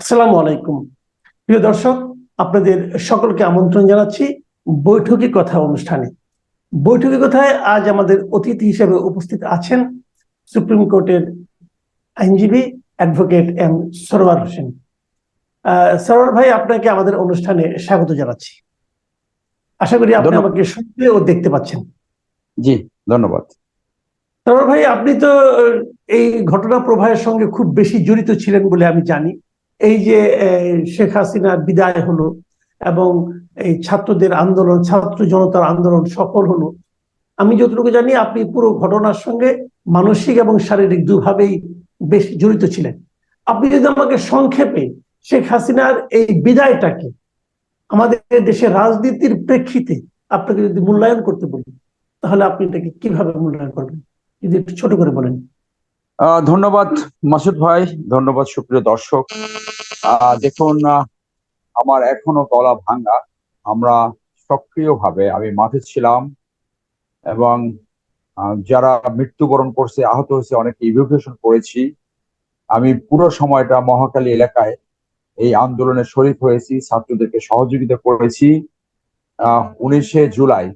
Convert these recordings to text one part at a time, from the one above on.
আসসালামু আলাইকুম। প্রিয় দর্শক আপনাদের সকলকে আমন্ত্রণ জানাচ্ছি বৈঠকি কথা অনুষ্ঠানে। বৈঠকি কথায় আজ আমাদের অতিথি হিসেবে উপস্থিত আছেন সুপ্রিম কোর্টের আইনজীবী অ্যাডভোকেট এম সরওয়ার হোসেন। আহ, সরওয়ার ভাই আপনাকে আমাদের অনুষ্ঠানে স্বাগত জানাচ্ছি। আশা করি আপনি আমাকে শুনতে ও দেখতে পাচ্ছেন। জি ধন্যবাদ। সরোয়ার ভাই আপনি তো এই ঘটনা প্রবাহের সঙ্গে খুব বেশি জড়িত ছিলেন বলে আমি জানি। এই যে শেখ হাসিনার বিদায় হলো এবং এই ছাত্রদের আন্দোলন, ছাত্র জনতার আন্দোলন সফল হলো। আমি যতটুকু জানি, আপনি পুরো ঘটনার সঙ্গে মানসিক এবং শারীরিক দুভাবেই বেশ জড়িত ছিলেন। আপনি যদি আমাকে সংক্ষেপে শেখ হাসিনার এই বিদায়টাকে আমাদের দেশের রাজনীতির প্রেক্ষিতে আপনাকে যদি মূল্যায়ন করতে বলি, তাহলে আপনি এটাকে কীভাবে মূল্যায়ন করবেন? যদি একটু ছোট করে বলেন। ধন্যবাদ মাসুদ ভাই, ধন্যবাদ সুপ্রিয় দর্শক। দেখুন আমার এখনও গলা ভাঙা আমরা সক্রিয়ভাবে, আমি মাঠে ছিলাম এবং যারা মৃত্যুবরণ করছে, আহত হয়েছে অনেকে ইভ্যাকুয়েশন করেছি। আমি পুরো সময়টা মহাকালী এলাকায় এই আন্দোলনে শরিক হয়েছি, ছাত্রদেরকে সহযোগিতা করেছি। উনিশে জুলাই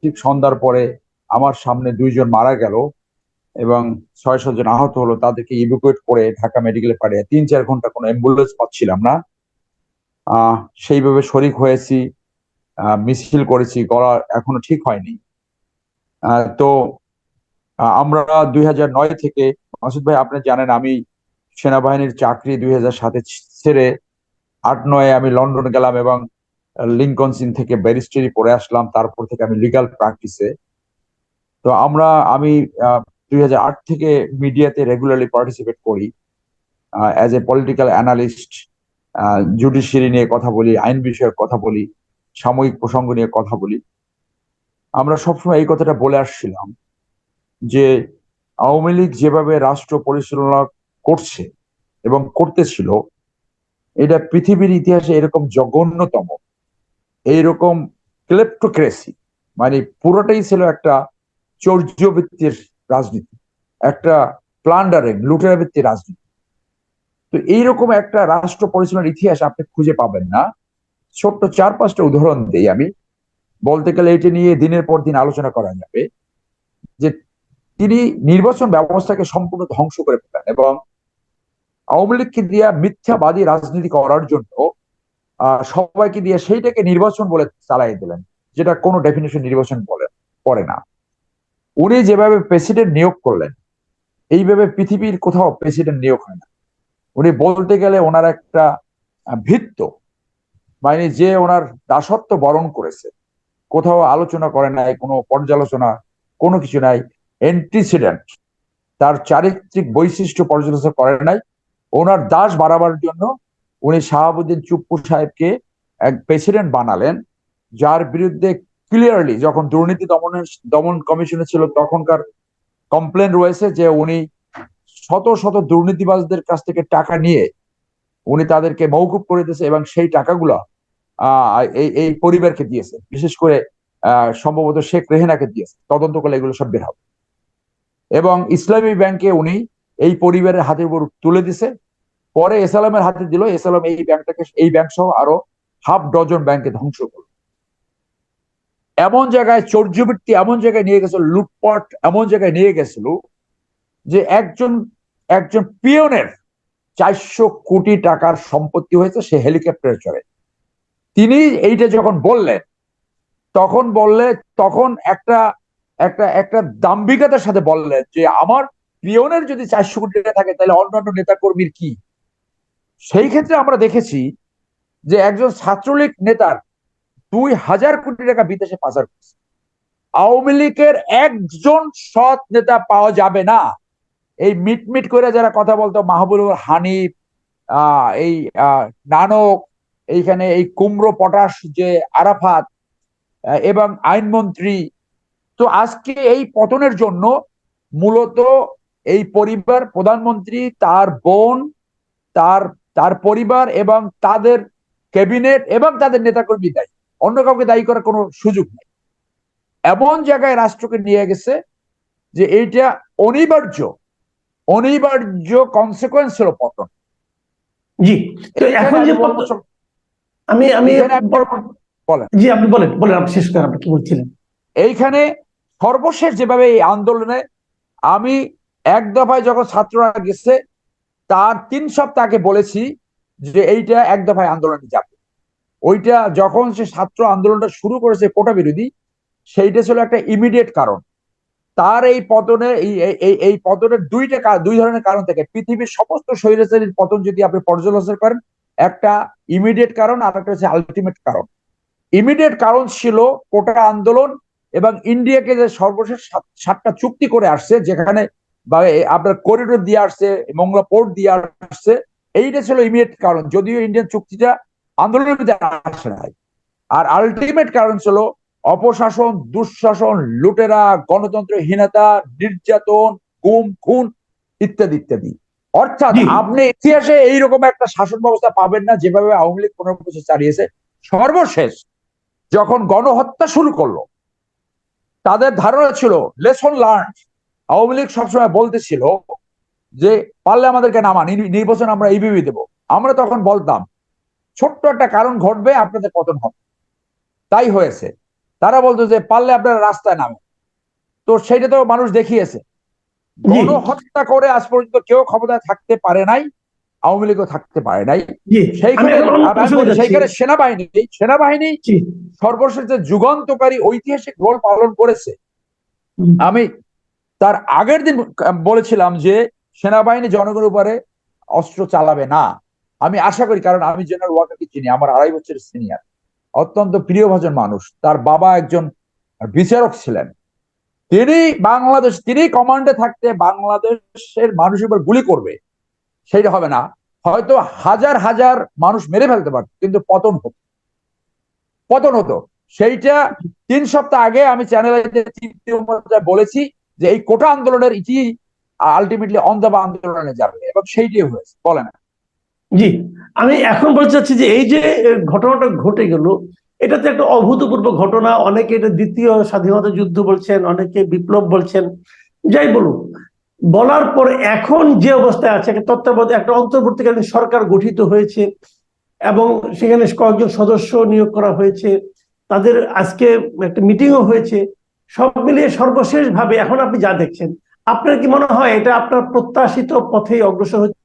ঠিক সন্ধ্যার পরে আমার সামনে দুইজন মারা গেল। এবং ছয় জন আহত হলো, তাদেরকে ইভ্যাকুয়েট করে ঢাকা মেডিকেলে পাঠিয়ে তিন চার ঘণ্টা কোনো অ্যাম্বুলেন্স পাচ্ছিলাম না। সেইভাবে শরিক হয়েছি মিছিল করেছি, গলা এখনও ঠিক হয়নি। তো আমরা দুই নয় থেকে, মাসুদ ভাই, আপনি জানেন আমি সেনাবাহিনীর চাকরি দুই হাজার সাতে ছেড়ে আট নয়ে আমি লন্ডন গেলাম এবং লিঙ্কন সিন থেকে ব্যারিস্টারি পড়ে আসলাম, তারপর থেকে আমি লিগাল প্র্যাকটিসে তো আমরা, আমি দুই থেকে মিডিয়াতে রেগুলারলি পার্টিসিপেট করি। As a political analyst judiciary নিয়ে কথা বলি, আইন বিষয়ক কথা বলি, সাময়িক প্রসঙ্গ নিয়ে কথা বলি। আমরা সবসময় এই কথাটা বলে আসছিলাম যে আওয়ামী লীগ যেভাবে রাষ্ট্র পরিচালনা করছে এবং করতেছিল, এটা পৃথিবীর ইতিহাসে এরকম জঘন্যতম, এইরকম ক্লেপ্টোক্রেসি মানে পুরোটাই ছিল একটা চৌর্যবৃত্তির রাজনীতি। একটা প্লান্ডারিং লুটেরাবৃত্তির রাজনীতি। তো এইরকম একটা রাষ্ট্র পরিচালনার ইতিহাস আপনি খুঁজে পাবেন না। ছোট্ট চার পাঁচটা উদাহরণ দিই আমি। বলতে গেলে এটা নিয়ে দিনের পর দিন আলোচনা করা যাবে যে তিনি নির্বাচন ব্যবস্থাকে সম্পূর্ণ ধ্বংস করে ফেলেন এবং আওয়ামী লীগকে দিয়া মিথ্যাবাদী রাজনীতি করার জন্য সবাইকে দিয়ে সেইটাকে নির্বাচন বলে চালাই দিলেন, যেটা কোনো ডেফিনেশন নির্বাচন বলে, পড়ে না। উনি যেভাবে প্রেসিডেন্ট নিয়োগ করলেন, এইভাবে পৃথিবীর কোথাও প্রেসিডেন্ট নিয়োগ হয় না। উনি বলতে গেলে ওনার একটা ভিত্ত মানে যে ওনার দাসত্ব বরণ করেছে। কোথাও আলোচনা করে নাই, কোনো পর্যালোচনা, কোনো কিছু নাই। এন্টিসিডেন্ট তার চারিত্রিক বৈশিষ্ট্য পর্যালোচনা করে নাই। ওনার দাস বাড়াবার জন্য উনি শাহাবুদ্দিন চুপ্পু সাহেবকে এক প্রেসিডেন্ট বানালেন, যার বিরুদ্ধে ক্লিয়ারলি যখন দুর্নীতি দমনের, দমন কমিশনে ছিল, তখনকার কমপ্লেন রয়েছে যে উনি শত শত দুর্নীতিবাজদের কাছ থেকে টাকা নিয়ে উনি তাদেরকে মৌকুব করে দিয়েছে এবং সেই টাকাগুলো এই এই পরিবারকে দিয়েছে। বিশেষ করে সম্ভবত শেখ রেহেনাকে দিয়েছে। তদন্ত করলে এগুলো সব বের হবে। এবং ইসলামী ব্যাংকে উনি এই পরিবারের হাতের উপর তুলে দিছে পরে এসালামের হাতে দিল। এসালাম এই ব্যাংকটাকে, এই ব্যাংক সহ আরও হাফ ডজন ব্যাংকে ধ্বংস করল। এমন জায়গায় চর্যবৃত্তি এমন জায়গায় নিয়ে গেছিল, লুটপাট এমন জায়গায় নিয়ে গেছিল যে একজন একজন পিয়নের চারশো কোটি টাকার সম্পত্তি হয়েছে, সে হেলিকপ্টারে চড়ে। তিনি এইটা যখন বললেন, তখন বললে, তখন একটা একটা একটা দাম্ভিকতার সাথে বললেন যে, আমার পিয়নের যদি চারশো কোটি টাকা থাকে, তাহলে অন্যান্য নেতাকর্মীর কি? সেই ক্ষেত্রে আমরা দেখেছি যে একজন ছাত্রলীগ নেতার দুই হাজার কোটি টাকা বিদেশে পাচার করছে। আওয়ামী লীগের একজন সৎ নেতা পাওয়া যাবে না। এই মিটমিট করে যারা কথা বলতো, মাহবুবুর হানিফ এই নানক, এইখানে এই কুমড়ো পটাশ যে আরাফাত এবং আইনমন্ত্রী। তো আজকে এই পতনের জন্য মূলত এই পরিবার, প্রধানমন্ত্রী, তার বোন, তার তার পরিবার এবং তাদের ক্যাবিনেট এবং তাদের নেতাকর্মী দায়ী অন্য কাউকে দায়ী করার কোনো সুযোগ নেই। এমন জায়গায় রাষ্ট্রকে নিয়ে গেছে যে এইটা অনিবার্য অনিবার্য কনসিকোয়েন্স ছিল পতন জি তো এখন যে আমি আমি বলেন। জি আপনি বলেন বলেন আপনি শেষ করেন আপনি কি বলছিলেন? এইখানে সর্বশেষ যেভাবে এই আন্দোলনে আমি এক দফায় যখন ছাত্ররা গেছে তার তিন সপ্তাহ আগে বলেছি যে এইটা এক দফায় আন্দোলনে যাবে। ওইটা যখন সে ছাত্র আন্দোলনটা শুরু করেছে কোটা বিরোধী, সেইটা ছিল একটা ইমিডিয়েট কারণ। তার এই পতনে, এই পতনের দুইটা দুই ধরনের কারণ থেকে। পৃথিবীর সমস্ত স্বৈরাচারীর পতন যদি আপনি পর্যালোচনা করেন, একটা ইমিডিয়েট কারণ আর একটা হচ্ছে আলটিমেট কারণ। ইমিডিয়েট কারণ ছিল কোটা আন্দোলন এবং ইন্ডিয়াকে যে সর্বশেষ সাতটা চুক্তি করে আসছে, যেখানে আপনার করিডোর দিয়ে আসছে মংলা পোর্ট দিয়ে আসছে, এইটা ছিল ইমিডিয়েট কারণ। যদিও ইন্ডিয়ান চুক্তিটা আন্দোলনের মধ্যে আসে নাই। আর আলটিমেট কারণ ছিল অপশাসন দুঃশাসন লুটেরা গণতন্ত্রহীনতা নির্যাতন গুম খুন ইত্যাদি ইত্যাদি। অর্থাৎ আপনি ইতিহাসে এইরকম একটা শাসন ব্যবস্থা পাবেন না যেভাবে আওয়ামী লীগ পনেরো বছর চালিয়েছে। সর্বশেষ যখন গণহত্যা শুরু করল তাদের ধারণা ছিল লেসন লার্ন আওয়ামী লীগ সবসময় বলতেছিল যে পারলে আমাদেরকে নামা নি- নির্বাচন আমরা এইভাবে দেব। আমরা তখন বলতাম ছোট্ট একটা কারণ ঘটবে আপনাদের পতন হবে। তাই হয়েছে। তারা বলতো যে পারলে আপনারা রাস্তায় নামে তো সেটা তো মানুষ দেখিয়েছে। জি। গণহত্যা করে আজ পর্যন্ত কেউ ক্ষমতায় থাকতে পারে নাই আওয়ামী লীগও থাকতে পারে নাই। সেইখানে। সেইখানে সেনাবাহিনী সেনাবাহিনী সর্বশেষ যে যুগান্তকারী ঐতিহাসিক রোল পালন করেছে। আমি তার আগের দিন বলেছিলাম যে সেনাবাহিনী জনগণের উপরে অস্ত্র চালাবে না। আমি আশা করি, কারণ আমি জেনারেল ওয়াকারকে চিনি, আমার আড়াই বছরের সিনিয়র। অত্যন্ত প্রিয়ভাজন মানুষ, তার বাবা একজন বিচারক ছিলেন। তিনি বাংলাদেশ, তিনি কমান্ডে থাকতে বাংলাদেশের মানুষের উপর গুলি করবে সেইটা হবে না। হয়তো হাজার হাজার মানুষ মেরে ফেলতে পারত, কিন্তু পতন হতো পতন হতো। সেইটা তিন সপ্তাহ আগে আমি চ্যানেলে বলেছি যে এই কোটা আন্দোলনের ইতি আলটিমেটলি অন্ধবা আন্দোলনে যাবে, এবং সেইটাই হয়েছে বলেন জি, আমি এখন বলতে চাচ্ছি যে এই যে ঘটনাটা ঘটে গেল এটা তো একটা অভূতপূর্ব ঘটনা, অনেকে এটা দ্বিতীয় স্বাধীনতা যুদ্ধ বলছেন, অনেকে বিপ্লব বলছেন। যাই বলুন, বলার পর এখন যে অবস্থায় আছে, একটা তত্ত্বাবধায়ক, একটা অন্তর্বর্তীকালীন সরকার গঠিত হয়েছে, এবং সেখানে কয়েকজন সদস্য নিয়োগ করা হয়েছে, তাদের আজকে একটা মিটিংও হয়েছে, সব মিলিয়ে সর্বশেষ ভাবে এখন আপনি যা দেখছেন, আপনার কি মনে হয় এটা আপনার প্রত্যাশিত পথেই অগ্রসর হচ্ছে?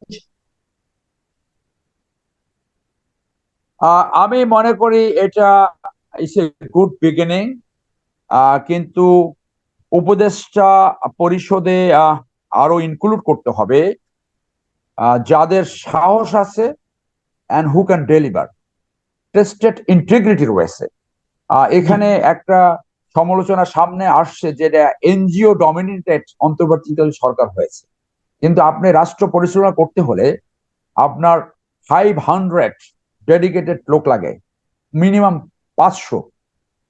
আমি মনে করি এটা ইস এ গুড বিগিনিং কিন্তু উপদেষ্টা পরিষদে আরও ইনক্লুড করতে হবে যাদের সাহস আছে and who can deliver tested integrity রয়েছে। এখানে একটা সমালোচনা সামনে আসছে যেটা এনজিও ডমিনেটেড অন্তর্বর্তীকালীন সরকার হয়েছে। কিন্তু আপনি রাষ্ট্র পরিচালনা করতে হলে আপনার ফাইভ হান্ড্রেড ডেডিকেটেড লোক লাগে। মিনিমাম পাঁচশো।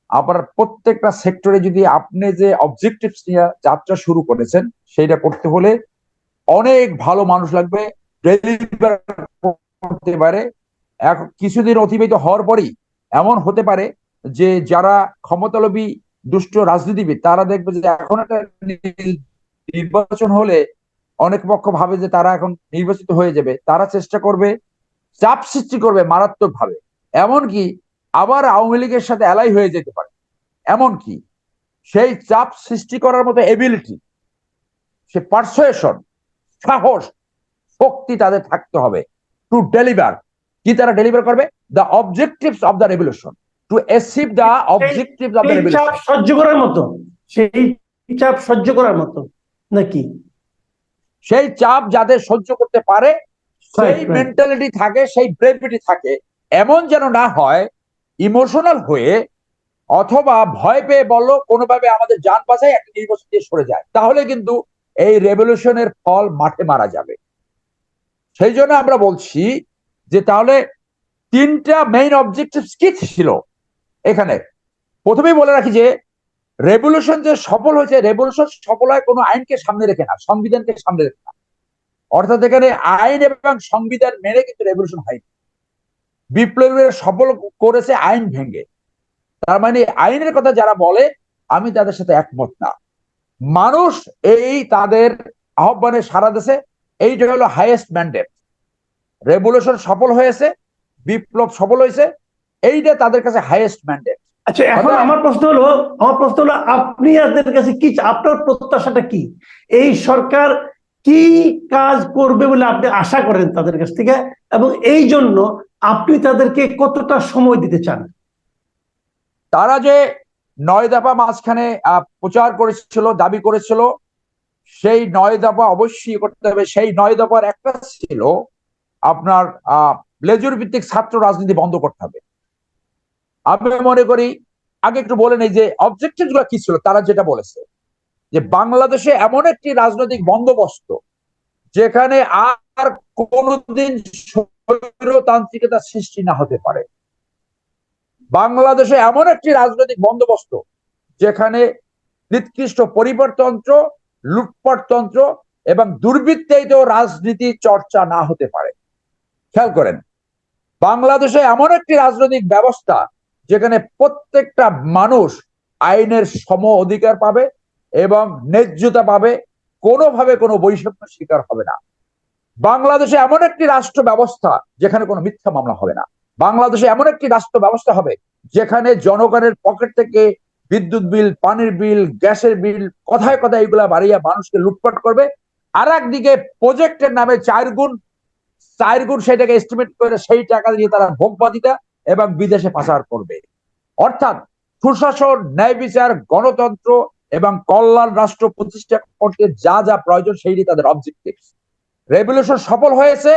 আবার প্রত্যেকটা সেক্টরে যদি আপনি যে অবজেক্টিভস নিয়ে যাত্রা শুরু করেছেন, সেইটা করতে হলে অনেক ভালো মানুষ লাগবে করতে পারে। কিছুদিন অতিবাহিত হওয়ার পরই এমন হতে পারে যে যারা ক্ষমতালোভী, দুষ্ট রাজনীতিবিদ, তারা দেখবে যে এখন একটা নির্বাচন হলে অনেক পক্ষ ভাবে যে তারা এখন নির্বাচিত হয়ে যাবে, তারা চেষ্টা করবে চাপ সৃষ্টি করবে মারাত্মক ভাবে এমনকি আবার আওয়ামী লীগের সাথে অ্যালাই হয়ে যেতে পারে। এমনকি সেই চাপ সৃষ্টি করার মতো এবিলিটি সে পারসুয়েশন সাহস শক্তি তাদের থাকতে হবে টু ডেলিভার কি তারা ডেলিভার করবে? The objectives of the revolution to achieve the objectives of the revolution সহ্য করার মতো। সেই চাপ সহ্য করার মতো। নাকি? সেই চাপ যাদের সহ্য করতে পারে সেই মেন্টালিটি থাকে সেই ব্রেভিটি থাকে এমন যেন না হয় ইমোশনাল হয়ে অথবা ভয় পেয়ে বলল কোনোভাবে আমাদের যান বাঁচাই একটা নির্বাচন দিয়ে সরে যায়। তাহলে কিন্তু এই রেভলিউশনের ফল মাঠে মারা যাবে। সেই জন্য আমরা বলছি যে তাহলে তিনটা মেইন অবজেক্টিভ কি ছিল? এখানে প্রথমেই বলে রাখি যে রেভলিউশন যে সফল হয়েছে রেভলিউশন সফল হয় কোনো আইনকে সামনে রেখে না সংবিধানকে সামনে রেখে না। অর্থাৎ এখানে আইন এবং সংবিধান মেনে কিন্তু রেভলিউশন হয়নি। বিপ্লবীরা সফল করেছে আইন ভেঙে। তার মানে আইনের কথা যারা বলে আমি তাদের সাথে একমত না। মানুষ এই তাদের আহ্বানে সারা দেশে এইটা হলো হাইয়েস্ট ম্যান্ডেট রেভলিউশন সফল হয়েছে বিপ্লব সফল হয়েছে এইটা তাদের কাছে হাইয়েস্ট ম্যান্ডেট আচ্ছা এখন আমার প্রশ্ন হলো আমার প্রশ্ন হলো আপনি আপনাদের কাছে কি আপনার প্রত্যাশাটা কি? এই সরকার কি কাজ করবে বলে আপনি আশা করেন তাদের কাছ থেকে? এবং এই জন্য আপনি তাদেরকে কতটা সময় দিতে চান? তারা যে নয় দফা মাঝখানে প্রচার করেছিল, দাবি করেছিল, সেই নয় দফা অবশ্যই করতে হবে। সেই নয় দফার একটা ছিল আপনার লেজুর ভিত্তিক ছাত্র রাজনীতি বন্ধ করতে হবে। আমি মনে করি, আগে একটু বলে নেই যে অবজেক্টিভগুলো কি ছিল, তারা যেটা বলেছে। যে বাংলাদেশে এমন একটি রাজনৈতিক বন্দোবস্ত যেখানে আর কোনোদিন স্বৈরতান্ত্রিকতা সৃষ্টি না হতে পারে। বাংলাদেশে এমন একটি রাজনৈতিক বন্দোবস্ত যেখানে নিকৃষ্ট পরিবারতন্ত্র, লুটপাটতন্ত্র এবং দুর্বৃত্তায়িত রাজনীতি চর্চা না হতে পারে। খেয়াল করেন, বাংলাদেশে এমন একটি রাজনৈতিক ব্যবস্থা যেখানে প্রত্যেকটা মানুষ আইনের সম অধিকার পাবে এবং ন্যায্যতা পাবে, কোনোভাবে কোনো বৈষম্য শিকার হবে না। বাংলাদেশে এমন একটি রাষ্ট্র ব্যবস্থা যেখানে কোনো মিথ্যা মামলা হবে না। বাংলাদেশে এমন একটি রাষ্ট্র ব্যবস্থা হবে যেখানে জনগণের পকেট থেকে বিদ্যুৎ বিল, পানির বিল, গ্যাসের বিল, কথায় কথায় এগুলা বাড়িয়ে মানুষকে লুটপাট করবে। আর একদিকে প্রজেক্টের নামে চার গুণ চার গুণ সেটাকে এস্টিমেট করে সেই টাকা দিয়ে তারা ভোগবাদিতা এবং বিদেশে পাচার করবে। অর্থাৎ সুশাসন, ন্যায় বিচার, গণতন্ত্র এবং কল্যাণ রাষ্ট্র প্রতিষ্ঠা করতে যা যা প্রয়োজন সেইটি তাদের অবজেক্টিভ রেভলিউশন সফল হয়েছে,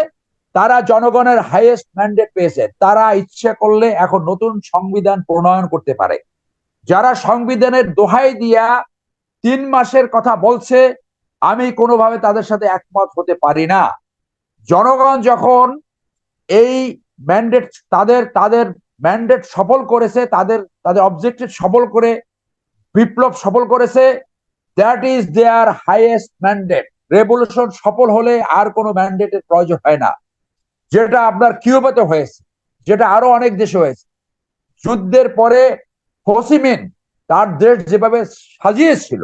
তারা জনগণের হাইয়েস্ট ম্যান্ডেট পেয়েছে। তারা ইচ্ছে করলে এখন নতুন সংবিধান প্রণয়ন করতে পারে। যারা সংবিধানের দোহাই দিয়া তিন মাসের কথা বলছে, আমি কোনোভাবে তাদের সাথে একমত হতে পারি না। জনগণ যখন এই ম্যান্ডেট তাদের তাদের ম্যান্ডেট সফল করেছে, তাদের তাদের অবজেক্টিভ সফল করে বিপ্লব সফল করেছে। That is their highest mandate revolution সফল হলে আর কোনো ম্যান্ডেটের প্রয়োজন হয় না। যেটা আপনার কিউবাতে হয়েছে, যেটা আরও অনেক দেশে হয়েছে। যুদ্ধের পরে হোসিমিন তার দেশ যেভাবে সাজিয়েছিল,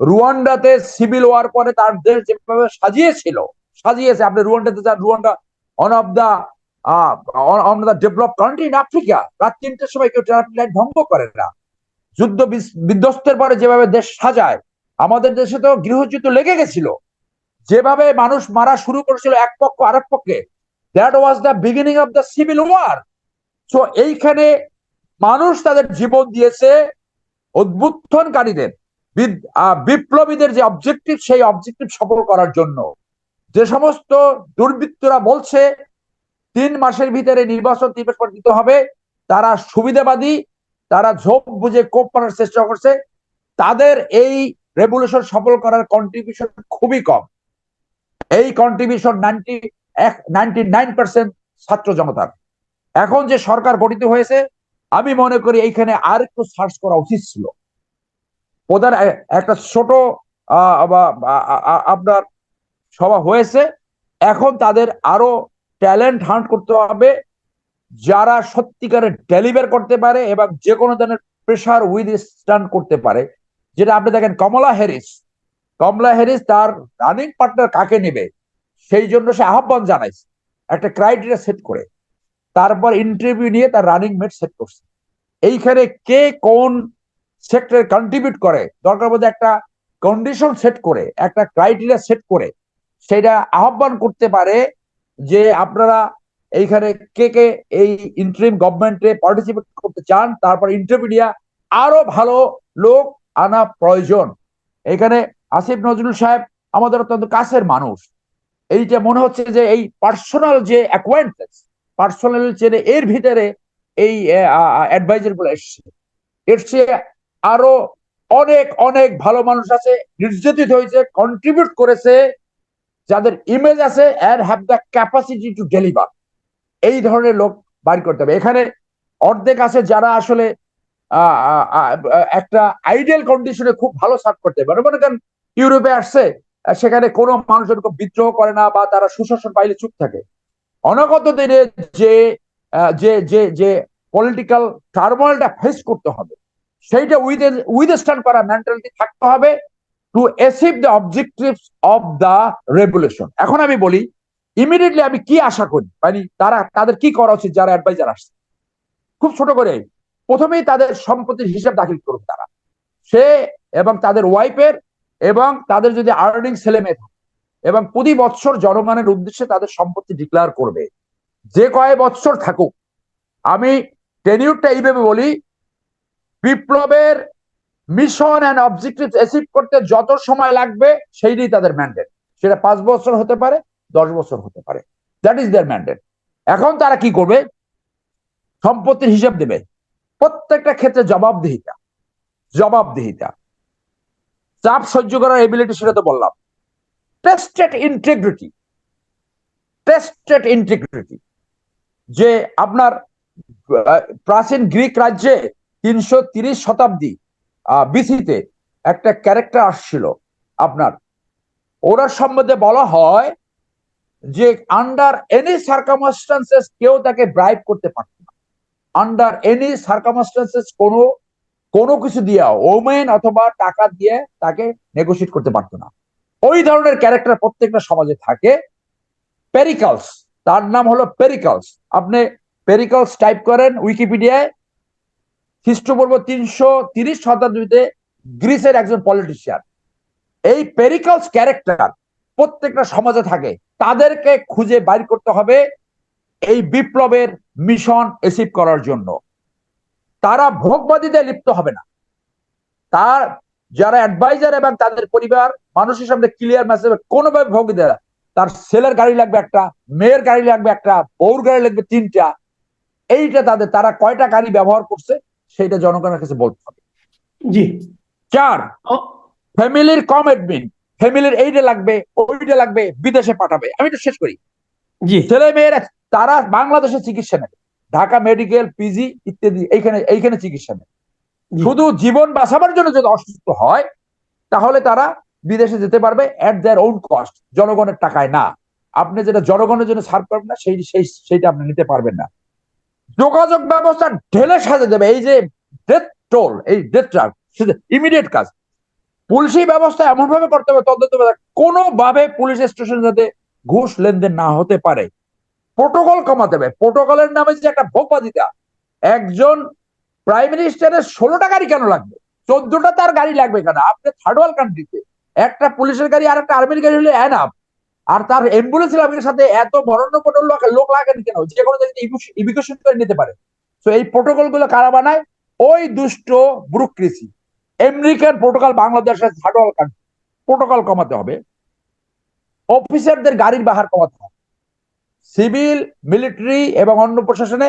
রুয়ান্ডাতে সিভিল ওয়ার পরে তার দেশ যেভাবে সাজিয়েছিল, সাজিয়েছে। আপনি রুয়ান্ডাতে যান, Rwanda one of the on the develop country in Africa রাত তিনটের সময় কেউ ট্রাফিক লাইট ভঙ্গ করে না। যুদ্ধ বিস- বিধ্বস্তের পরে যেভাবে দেশ সাজায় আমাদের দেশে তো গৃহযুদ্ধ লেগে গেছিল। যেভাবে মানুষ মারা শুরু করেছিল এক পক্ষ আরেক পক্ষে that was the beginning of the civil war so এইখানে মানুষ তাদের জীবন দিয়েছে আহ, বিপ্লবীদের যে অবজেক্টিভ সেই অবজেক্টিভ সফল করার জন্য। যে সমস্ত দুর্বৃত্তরা বলছে তিন মাসের ভিতরে নির্বাচন দিতে হবে তারা সুবিধাবাদী তারা ঝোপ বুঝে কোপ করার চেষ্টা করছে। তাদের এই রেভলিউশন সফল করার কন্ট্রিবিউশন খুবই কম। এই কন্ট্রিবিউশন নাইনটি এক নাইনটি নাইন পার্সেন্ট ছাত্র জনতার। এখন যে সরকার গঠিত হয়েছে, আমি মনে করি এইখানে আর একটু সার্চ করা উচিত ছিল। প্রধান একটা ছোট আপনার সভা হয়েছে। এখন তাদের আরও ট্যালেন্ট হান্ট করতে হবে। যারা সত্যিকারের ডেলিভার করতে পারে এবং যে কোনো ধরনের প্রেশার উইথ স্ট্যান্ড করতে পারে, যেটা আপনি দেখেন কমলা হ্যারিস কমলা হ্যারিস তার রানিং পার্টনার কাকে নেবে, সেই জন্য সে আহ্বান জানাইছে, একটা ক্রাইটেরিয়া সেট করে, তারপর ইন্টারভিউ নিয়ে তার রানিং মেট সেট করছে। এইখানে কে কোন সেক্টরে কন্ট্রিবিউট করে, দরকার মধ্যে একটা কন্ডিশন সেট করে, একটা ক্রাইটেরিয়া সেট করে, সেটা আহ্বান করতে পারে যে আপনারা এইখানে কে কে এই ইন্টারিম গভর্নমেন্টে পার্টিসিপেট করতে চান, তারপর ইন্টারমিডিয়া আরও ভালো লোক আনা প্রয়োজন। এখানে আসিফ নজরুল সাহেব আমাদের অত্যন্ত কাছের মানুষ। এইটা মনে হচ্ছে যে এই পার্সোনাল যে অ্যাকোয়েন্টেন্স পার্সোনাল চেনে এর ভিতরে এই অ্যাডভাইজারগুলো এসছে। এসছে আরও অনেক অনেক ভালো মানুষ আছে, নির্যাতিত হয়েছে কন্ট্রিবিউট করেছে, যাদের ইমেজ আছে and have the capacity to deliver এই ধরনের লোক বাড়ি করতে হবে। এখানে অর্ধেক আছে যারা আসলে একটা আইডিয়াল কন্ডিশনে খুব ভালো সার্ভ করতে পারে। মনে করেন ইউরোপে আসছে, সেখানে কোনো মানুষ এরকম বিদ্রোহ করে না বা তারা সুশাসন পাইলে চুপ থাকে। অনাগত দিনে যে যে যে যে পলিটিক্যাল টার্মোয়ালটা ফেস করতে হবে, সেইটা উইথ উইথ স্ট্যান্ড করা মেন্টালিটি থাকতে হবে to achieve the objectives of the revolution এখন আমি বলি ইমিডিয়েটলি আমি কি আশা করি? মানে তারা, তাদের কি করা উচিত? যারা অ্যাডভাইজার আসছে। খুব ছোট করে। প্রথমেই তাদের সম্পত্তির হিসাব দাখিল করুক তারা। সে এবং তাদের ওয়াইফের এবং তাদের যদি আর্নিং ছেলে মেয়ে থাকে এবং প্রতি বছর জনগণের উদ্দেশ্যে তাদের সম্পত্তি ডিক্লেয়ার করবে। যে কয় বছর থাকুক, আমি টেনিউরটা এইভাবে বলি, বিপ্লবের মিশন অ্যান্ড অবজেক্টিভ অ্যাচিভ করতে যত সময় লাগবে, সেইটাই তাদের ম্যান্ডেট সেটা পাঁচ বছর হতে পারে দশ বছর হতে পারে। দ্যাট ইজ দেয়ার ম্যান্ডেট এখন তারা কি করবে? সম্পত্তির হিসাব দেবে। প্রত্যেকটা ক্ষেত্রে জবাবদিহিতা। জবাবদিহিতা। চাপ সহ্য করার এবিলিটি সেটা তো বললাম। টেস্টেড ইন্টিগ্রিটি টেস্টেড ইন্টিগ্রিটি যে আপনার প্রাচীন গ্রিক রাজ্যে তিনশো তিরিশ শতাব্দী বিসিতে একটা ক্যারেক্টার আসছিল আপনার। ওরা সম্বন্ধে বলা হয় যে আন্ডার এনি সার্কামস্টান্সেস কেউ তাকে ব্রাইব করতে পারত না। আন্ডার এনি সার্কামস্টান্সেস কোনো কোনো কিছু দিয়া ওমেন অথবা টাকা দিয়ে তাকে নেগোসিয়েট করতে পারতো না। ওই ধরনের ক্যারেক্টার প্রত্যেকটা সমাজে থাকে। পেরিকালস তার নাম হলো পেরিকালস আপনি পেরিকালস টাইপ করেন উইকিপিডিয়ায় খ্রিস্টপূর্ব তিনশো তিরিশ শতাব্দীতে গ্রিসের একজন পলিটিশিয়ান এই পেরিকালস ক্যারেক্টার প্রত্যেকটা সমাজে থাকে। তাদেরকে খুঁজে বাইর করতে হবে এই বিপ্লবের মিশন এসিভ করার জন্য। তারা ভোগবাদীতে লিপ্ত হবে না। তার যারা অ্যাডভাইজার এবং তাদের পরিবার মানুষের সামনে ক্লিয়ার মেসেজ কোনোভাবে ভোগ দেয় তার ছেলের গাড়ি লাগবে একটা মেয়ের গাড়ি লাগবে একটা বউর গাড়ি লাগবে তিনটা। এইটা তাদের তারা কয়টা গাড়ি ব্যবহার করছে সেটা জনগণের কাছে বলতে হবে। জি। চার ফ্যামিলির কমিটমেন্ট ফ্যামিলির এইটা লাগবে ওইটা লাগবে বিদেশে পাঠাবে। আমি তো শেষ করি। জি। ছেলে মেয়েরা তারা বাংলাদেশে চিকিৎসা নেবে। ঢাকা মেডিকেল পিজি ইত্যাদি এইখানে এইখানে চিকিৎসা নেবে। শুধু জীবন বাঁচাবার জন্য যদি অসুস্থ হয় তাহলে তারা বিদেশে যেতে পারবে এট দেয়ার ওন কস্ট জনগণের টাকায় না। আপনি যেটা জনগণের জন্য সার্ভ করবেন না সেই সেই সেইটা আপনি নিতে পারবেন না। যোগাযোগ ব্যবস্থা ঢেলে সাজে দেবে। এই যে ডেথ টোল এই ডেথ ট্রাক ইমিডিয়েট কাজ। পুলিশি ব্যবস্থা এমন ভাবে করতে হবে, তদন্ত কোনোভাবে পুলিশ স্টেশন যাতে ঘুষ লেনদেন না হতে পারে। প্রোটোকল কমাতে হবে। প্রোটোকলের নামে যে একটা ভোগবাদিতা একজন প্রাইম মিনিস্টারের ষোলোটা গাড়ি কেন লাগবে? চোদ্দটা তার গাড়ি লাগবে কেন? আপনি থার্ড ওয়ার্ল্ড কান্ট্রিতে একটা পুলিশের গাড়ি আর একটা আর্মির গাড়ি হলে এনাফ আর তার অ্যাম্বুলেন্স লাভের সাথে এত বরণ্য পটল লোক লাগেন কেন? যে কোনো ইমিগ্রেশন করে নিতে পারে। তো এই প্রোটোকলগুলো কারা বানায়? ওই দুষ্ট ব্রুক্রেসি আমেরিকান প্রোটোকল বাংলাদেশের কান্ট্রি প্রোটোকল কমাতে হবে। অফিসারদের গাড়ির বাহার কমাতে হবে। সিভিল মিলিটারি এবং অন্য প্রশাসনে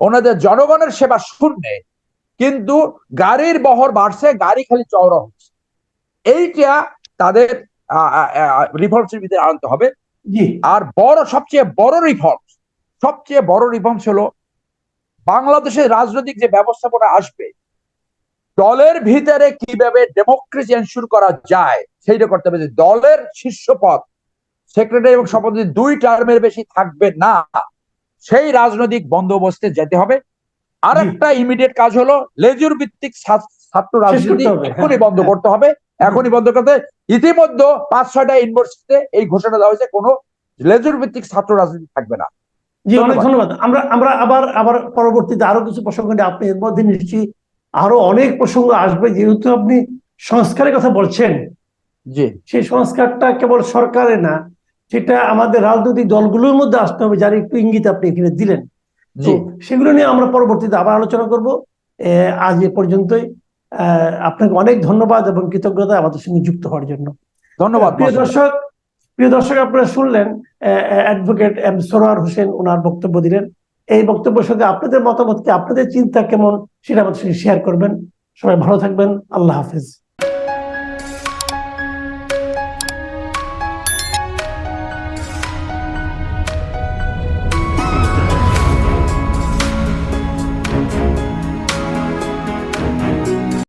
ওনাদের জনগণের সেবা শূন্যে কিন্তু গাড়ির বহর বাড়ছে গাড়ি খালি চওড়া হচ্ছে। এইটা তাদের রিফর্মসের ভিতরে আনতে হবে। জি। আর বড় সবচেয়ে বড় রিফর্মস সবচেয়ে বড় রিফর্মস হলো বাংলাদেশের রাজনৈতিক যে ব্যবস্থাপনা আসবে দলের ভিতরে কীভাবে ডেমোক্রেসি এনশিওর করা যায় সেইটা করতে হবে যে দলের শীর্ষ পদ সেক্রেটারি এবং সভাপতি দুই টার্মের বেশি থাকবে না সেই রাজনৈতিক বন্দোবস্তে যেতে হবে। আর একটা ইমিডিয়েট কাজ হলো লেজুর ভিত্তিক ছাত্র রাজনীতি হ্যাঁ, এখনই বন্ধ হ্যাঁ। করতে হবে। এখনই বন্ধ করতে ইতিমধ্যে পাঁচ ছয়টা ইউনিভার্সিটিতে এই ঘোষণা দেওয়া হয়েছে কোনো লেজুর ভিত্তিক ছাত্র রাজনীতি থাকবে না। জি অনেক ধন্যবাদ। ধন্যবাদ। আমরা আমরা আবার আবার পরবর্তীতে আরও কিছু প্রসঙ্গ নিয়ে আপনি এর মধ্যে নিশ্চয়ই আরও অনেক প্রসঙ্গ আসবে যেহেতু আপনি সংস্কারের কথা বলছেন। সেই সংস্কারটা কেবল সরকারে না সেটা আমাদের রাজনৈতিক দলগুলোর মধ্যে আসতে হবে যার একটু ইঙ্গিত আপনি এখানে দিলেন। তো সেগুলো নিয়ে আমরা পরবর্তীতে আবার আলোচনা করব। আজ এ পর্যন্তই। আহ, আপনাকে অনেক ধন্যবাদ এবং কৃতজ্ঞতা আমাদের সঙ্গে যুক্ত হওয়ার জন্য। ধন্যবাদ প্রিয় দর্শক প্রিয় দর্শক আপনারা শুনলেন অ্যাডভোকেট এম সরোয়ার হোসেন ওনার বক্তব্য দিলেন। এই বক্তব্যের সঙ্গে আপনাদের মতামত মতামতকে আপনাদের চিন্তা কেমন? সেটা আমাদের শেয়ার করবেন। সবাই ভালো থাকবেন। আল্লাহ হাফিজ।